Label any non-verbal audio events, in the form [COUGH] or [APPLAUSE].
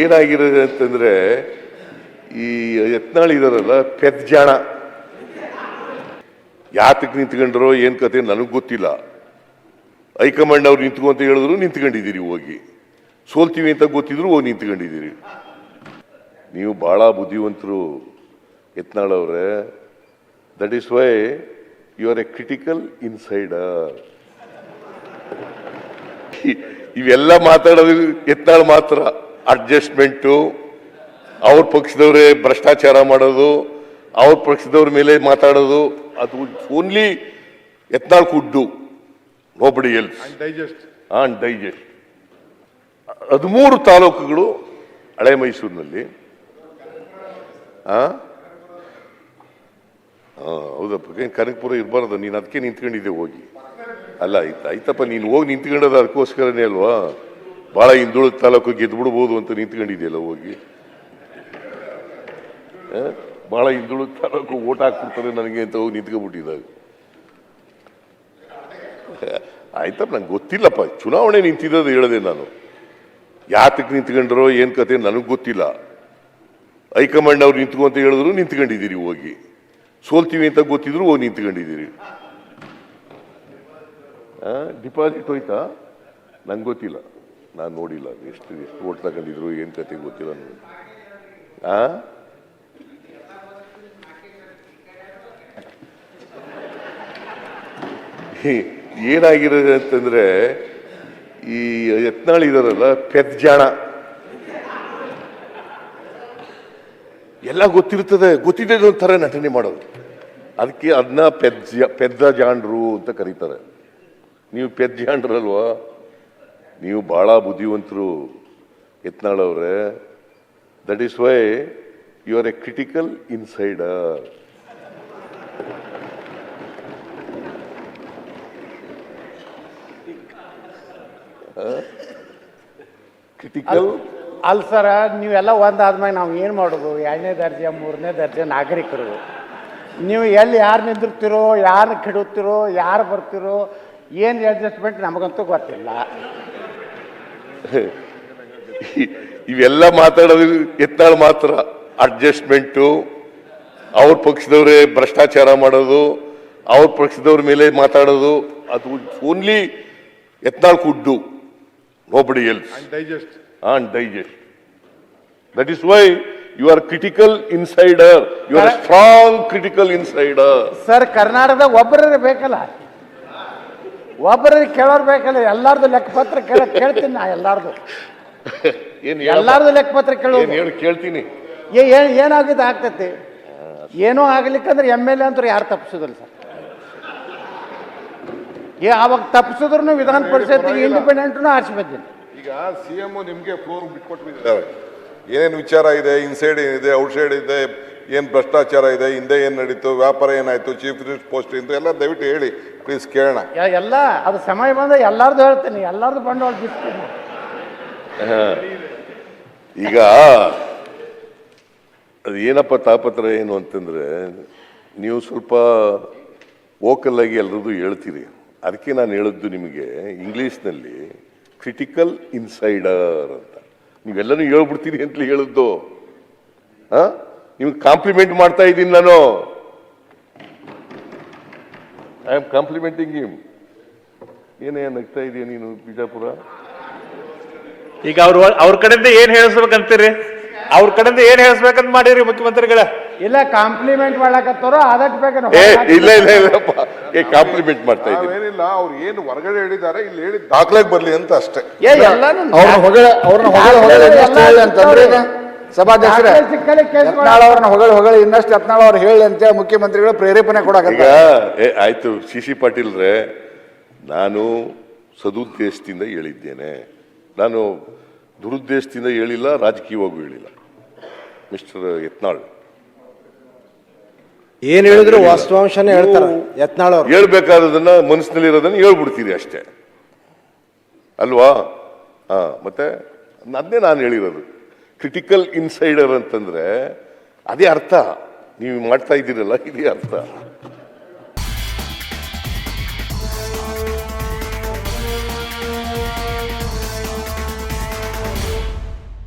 ಏನಾಗಿರೋದು ಅಂತಂದ್ರೆ, ಈ ಯತ್ನಾಳ್ ಇದಾರಲ್ಲ, ಪೆದ್ಜಾಣ. ಯಾತಕ್ಕೆ ನಿಂತ್ಕೊಂಡ್ರೋ ಏನ್ ಕತೆ ನನಗೆ ಗೊತ್ತಿಲ್ಲ. ಹೈಕಮಾಂಡ್ ಅವ್ರು ನಿಂತ್ಕೊ ಅಂತ ಹೇಳಿದ್ರು ನಿಂತ್ಕೊಂಡಿದ್ದೀರಿ ಹೋಗಿ. ಸೋಲ್ತೀವಿ ಅಂತ ಗೊತ್ತಿದ್ರು ಹೋಗಿ ನಿಂತ್ಕೊಂಡಿದ್ದೀರಿ. ನೀವು ಬಹಳ ಬುದ್ಧಿವಂತರು ಯತ್ನಾಳ್ ಅವರೇ. That is why you are a critical insider ಇವೆಲ್ಲ ಮಾತಾಡೋದು ಎತ್ತಾಳು ಮಾತ್ರ. ಅಡ್ಜಸ್ಟ್ಮೆಂಟು ಅವ್ರ ಪಕ್ಷದವರೇ ಭ್ರಷ್ಟಾಚಾರ ಮಾಡೋದು ಅವ್ರ ಪಕ್ಷದವ್ರ ಮೇಲೆ ಮಾತಾಡೋದು ಅದು only Yatnal could nobody else digest on digest ಹದಿಮೂರು ತಾಲೂಕುಗಳು ಹಳೆ ಮೈಸೂರಿನಲ್ಲಿ. ಹೌದಪ್ಪ ಕನಕಪುರ ಇರಬಾರ್ದು ನೀನು ಅದಕ್ಕೆ ನಿಂತ್ಕೊಂಡಿದ್ದೆ ಹೋಗಿ. ಅಲ್ಲ, ಆಯ್ತು, ಆಯ್ತಪ್ಪ, ನೀನು ಹೋಗಿ ನಿಂತ್ಕೊಂಡದ ಅದಕ್ಕೋಸ್ಕರನೇ ಅಲ್ವಾ? ಭಾಳ ಹಿಂದುಳಿದ ತಾಲೂಕು ಗೆದ್ದು ಬಿಡ್ಬೋದು ಅಂತ ನಿಂತ್ಕೊಂಡಿದ್ಯಲ್ಲ ಹೋಗಿ? ಭಾಳ ಹಿಂದುಳಿದ ತಾಲೂಕು ಓಟ್ ಹಾಕ್ಬಿಡ್ತಾರೆ ನನಗೆ ಅಂತ ಹೋಗಿ ನಿಂತ್ಕೊಂಡ್ಬಿಟ್ಟಿದ್ದಾಗ ಆಯ್ತಪ್ಪ, ನಂಗೆ ಗೊತ್ತಿಲ್ಲಪ್ಪ, ಚುನಾವಣೆ ನಿಂತಿದ್ದು ಹೇಳಿದೆ ನಾನು. ಯಾತಕ್ಕೆ ನಿಂತ್ಕೊಂಡ್ರೋ, ಏನ್ ಕತೆ ನನಗೆ ಗೊತ್ತಿಲ್ಲ. ಹೈಕಮಾಂಡ್ ಅವ್ರು ನಿಂತ್ಕೊಂತ ಹೇಳಿದ್ರು ನಿಂತ್ಕೊಂಡಿದ್ದೀರಿ ಹೋಗಿ. ಸೋಲ್ತೀವಿ ಅಂತ ಗೊತ್ತಿದ್ರು ಹೋಗಿ ನಿಂತ್ಕೊಂಡಿದ್ದೀರಿ. ಡಿಪಾಸಿಟ್ ಹೋಯ್ತಾ? ನಂಗೆ ಗೊತ್ತಿಲ್ಲ. ನಾನು ನೋಡಿಲ್ಲ. ಎಷ್ಟು ಎಷ್ಟು ಓಟ್ ತಗೊಂಡಿದ್ರು, ಏನು ಕತೆ ಗೊತ್ತಿಲ್ಲ ನನಗೆ. ಆ? ಏನಾಗಿರೋದು ಅಂತಂದ್ರೆ, ಈ ಯತ್ನಾಳ್ ಇದಾರಲ್ಲ, ಪೆದ್ಜಾಣ. ಎಲ್ಲ ಗೊತ್ತಿರ್ತದೆ ಗೊತ್ತಿದ್ದೇ ಒಂಥರ ನಟನೆ ಮಾಡೋದು ಅದಕ್ಕೆ ಅದನ್ನ ಪೆದ್ಜ, ಪೆದ್ದ ಜಾಂಡ್ರು ಅಂತ ಕರೀತಾರೆ. ನೀವು ಪೆದ್ಜಾಂಡ್ರಲ್ವಾ ನೀವು ಭಾಳ ಬುದ್ಧಿವಂತರು ಎತ್ನಾಳವ್ರೆ that is why you are a critical insider critical ಅಲ್ಲ ಸರ, ನೀವೆಲ್ಲ ಒಂದಾದ್ಮೇಲೆ ನಾವು ಏನು ಮಾಡೋದು? ಎರಡನೇ ದರ್ಜೆ, ಮೂರನೇ ದರ್ಜೆ ನಾಗರಿಕರು. ನೀವು ಎಲ್ಲಿ ಯಾರು ನಿಂದಿರ್ತೀರೋ, ಯಾರು ಕೆಡುತ್ತೀರೋ ಯಾರು ಬರ್ತಿರೋ ಏನು ಅಡ್ಜಸ್ಟ್ಮೆಂಟ್ ನಮಗಂತೂ ಗೊತ್ತಿಲ್ಲ. [LAUGHS] ಇವೆಲ್ಲ ಮಾತಾಡೋದು ಎತ್ತಾಳು ಮಾತ್ರ. ಅಡ್ಜಸ್ಟ್ಮೆಂಟು ಅವ್ರ ಪಕ್ಷದವರೇ ಭ್ರಷ್ಟಾಚಾರ ಮಾಡೋದು ಅವ್ರ ಪಕ್ಷದವ್ರ ಮೇಲೆ ಮಾತಾಡೋದು ಅದು only Yatnal could nobody else digest on digest that is why you are critical insider you are strong critical insider sir ಕರ್ನಾಟಕದ ಒಬ್ಬರೇ ಬೇಕಲ್ಲ. ಒಬ್ಬರಿಗೆ ಕೇಳೋರು ಬೇಕಲ್ಲ ಎಲ್ಲಾರ್ದು ಲೆಕ್ಕಪತ್ರ ಕೇಳ [LAUGHS] ಕೇಳ್ತೀನಿ ನಾ ಎಲ್ಲಾರ್ದು. ಏನು ಎಲ್ಲಾರ್ದು ಲೆಕ್ಕಪತ್ರ ಕೇಳೋದು ಏನು ಹೇಳಿ? ಕೇಳ್ತೀನಿ. ಏ- ಏನ್ ಏನಾಗಿದ್ದು ಆಗ್ತೈತಿ? ಏನೋ ಆಗ್ಲಿಕ್ಕಂದ್ರೆ ಎಂ ಎಲ್ ಎ ಅಂತೂ ಯಾರು ತಪ್ಪಿಸೋದಿಲ್ಲ ಸರ್. ಏ ಅವಾಗ ತಪ್ಪಿಸಿದ್ರು ವಿಧಾನ ಪರಿಷತ್ ಇಂಡಿಪೆಂಡೆಂಟ್ನು ಆರಿಸಿ ಬಂದೀನಿ. ಈಗ ಸಿ ಎಂ ನಿಮ್ಗೆ ಫ್ಲೋರ್ ಬಿಟ್ಕೊಟ್ಬಿಟ್ಟಿದ್ದಾರೆ. ಏನೇನು ವಿಚಾರ ಇದೆ? ಇನ್ಸೈಡ್ ಏನಿದೆ? ಔಟ್ಸೈಡ್ ಇದೆ? ಏನ್ ಭ್ರಷ್ಟಾಚಾರ ಇದೆ ಹಿಂದೆ ಏನು ನಡೀತು ವ್ಯಾಪಾರ ಏನಾಯ್ತು ಚೀಫ್ ಮಿನಿಸ್ಟರ್ ಪೋಸ್ಟ್ ಇಂದ ಎಲ್ಲ ದಯವಿಟ್ಟು ಹೇಳಿ ಪ್ಲೀಸ್ ಕೇಳೋಣ. ಯಾ- ಎಲ್ಲ ಅದು ಸಮಯ ಬಂದ ಎಲ್ಲಾರ್ದು ಹೇಳ್ತೀನಿ ಎಲ್ಲಾರ್ದು ಬಂಡವಾಳ ಬಿಡ್ತೀನಿ ಈಗ ಅದು ಏನಪ್ಪ ತಾಪತ್ರ ಏನು ಅಂತಂದ್ರೆ ನೀವು ಸ್ವಲ್ಪ ವೋಕಲ್ ಆಗಿ ಎಲ್ಲರದು ಹೇಳ್ತೀರಿ. ಅದಕ್ಕೆ ನಾನು ಹೇಳಿದ್ದು ನಿಮಗೆ ಇಂಗ್ಲೀಷ್ನಲ್ಲಿ ಕ್ರಿಟಿಕಲ್ ಇನ್ಸೈಡರ್ ಅಂತ. ನೀವೆಲ್ಲನೂ ಹೇಳ್ಬಿಡ್ತೀರಿ ಅಂತಲೇ ಹೇಳಿದ್ದು ಹಾ? ನಿಮ್ಗೆ ಕಾಂಪ್ಲಿಮೆಂಟ್ ಮಾಡ್ತಾ ಇದ್ದೀನಿ ನಾನು. ಐ ಆಮ್ ಕಾಂಪ್ಲಿಮೆಂಟಿಂಗ್ ಹಿಮ್ ಏನೇ ನಗ್ತಾ ಇದೆಯಾ ನೀನು ಬಿಜಾಪುರ? ಈಗ ಅವ್ರು ಅವ್ರ ಕಡೆಯಿಂದ ಏನ್ ಹೇಳಿಸ್ಬೇಕಂತೀರಿ? ಅವ್ರ ಕಡೆಯಿಂದ ಏನ್ ಹೇಳಿಸ್ಬೇಕಂತ ಮಾಡಿರಿ ಮುಖ್ಯಮಂತ್ರಿಗಳ? ಇಲ್ಲ ಕಾಂಪ್ಲಿಮೆಂಟ್ ಮಾಡ್ಲಾಕತ್ತಾರೋ ಅದಕ್ಕೆ ಬೇಕು ಏ ಇಲ್ಲ ಇಲ್ಲ ಇಲ್ಲಪ್ಪ ಏ ಕಾಂಪ್ಲಿಮೆಂಟ್ ಮಾಡ್ತಾ ಇದ್ದೀನಿ. ಏನಿಲ್ಲ ಅವ್ರು ಏನು ಹೊರಗಡೆ ಹೇಳಿದ್ದಾರೆ ಇಲ್ಲಿ ಹೇಳಿ ದಾಖಲೆಗೆ ಬರ್ಲಿ ಅಂತ ಅಷ್ಟೇ. ಏ ಎಲ್ಲಾನು ಅವ್ರನ್ನ ಹೊಗಳ ಅವ್ರನ್ನ ಹೊಗಳ ಹೊಗಳ ಅಂತಂದ್ರೆ ಸಭಾಧ್ಯಕ್ಷರೇ ಯತ್ನಾಳ್ ಅವ್ರನ್ನ ಹೊಗಳ ಹೊಗಳ ಇನ್ನಷ್ಟು ಯತ್ನಾಳ್ ಅವ್ರು ಹೇಳಿ ಅಂತೇಳಿ ಮುಖ್ಯಮಂತ್ರಿಗಳು ಪ್ರೇರೇಪಣೆ ಈಗ ಏ ಆಯ್ತು ಸಿ ಸಿ ಪಾಟೀಲ್ರೆ ನಾನು ಸದುದ್ದೇಶದಿಂದ ಹೇಳಿದ್ದೇನೆ. ನಾನು ದುರುದ್ದೇಶದಿಂದ ಹೇಳಿಲ್ಲ ರಾಜಕೀಯವಾಗೂ ಹೇಳಿಲ್ಲ. ಮಿಸ್ಟರ್ ಯತ್ನಾಳ್. ಏನ್ ಹೇಳಿದ್ರು ವಾಸ್ತವಾಂಶನೇ ಹೇಳ್ತಾರ ಯತ್ನಾಳ್ ಅವ್ರು. ಹೇಳ್ಬೇಕಾದದನ್ನ ಮನಸ್ಸಿನಲ್ಲಿರೋದನ್ನ ಹೇಳ್ಬಿಡ್ತೀರಿ ಅಷ್ಟೇ. ಅಲ್ವಾ? ಹಾ ಮತ್ತೆ ಅದನ್ನೇ ನಾನು ಹೇಳಿರೋದು. ಕ್ರಿಟಿಕಲ್ ಇನ್ಸೈಡರ್ ಅಂತಂದರೆ ಅದೇ ಅರ್ಥ. ನೀವು ಮಾಡ್ತಾ ಇದ್ದೀರಲ್ಲ ಇದೇ ಅರ್ಥ.